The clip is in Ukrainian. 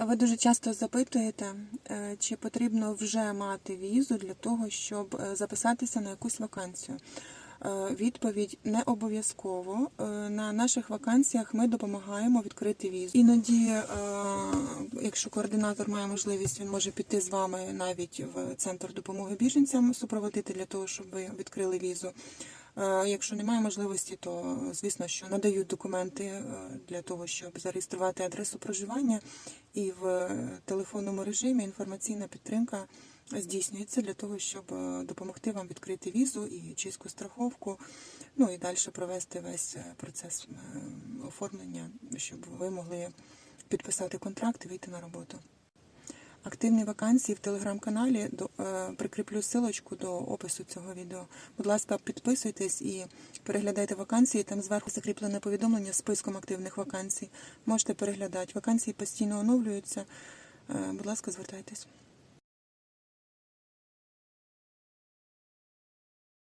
Ви дуже часто запитуєте, е, чи потрібно вже мати візу для того, щоб е, записатися на якусь вакансію. Е, Відповідь не обов'язково. На наших вакансіях ми допомагаємо відкрити візу. Іноді, якщо координатор має можливість, він може піти з вами навіть в центр допомоги біженцям, супроводити для того, щоб ви відкрили візу. Е, Якщо немає можливості, то звісно, що надають документи е, для того, щоб зареєструвати адресу проживання, і в телефонному режимі інформаційна підтримка здійснюється для того, щоб е, допомогти вам відкрити візу і чистку страховку, ну і далі провести весь процес оформлення, щоб ви могли підписати контракт і вийти на роботу. Активні вакансії в телеграм-каналі до е, прикріплю силочку до опису цього відео. Будь ласка, підписуйтесь і переглядайте вакансії. Там зверху закріплене повідомлення з списком активних вакансій. Можете переглядати. Вакансії постійно оновлюються. Е, Будь ласка, звертайтесь.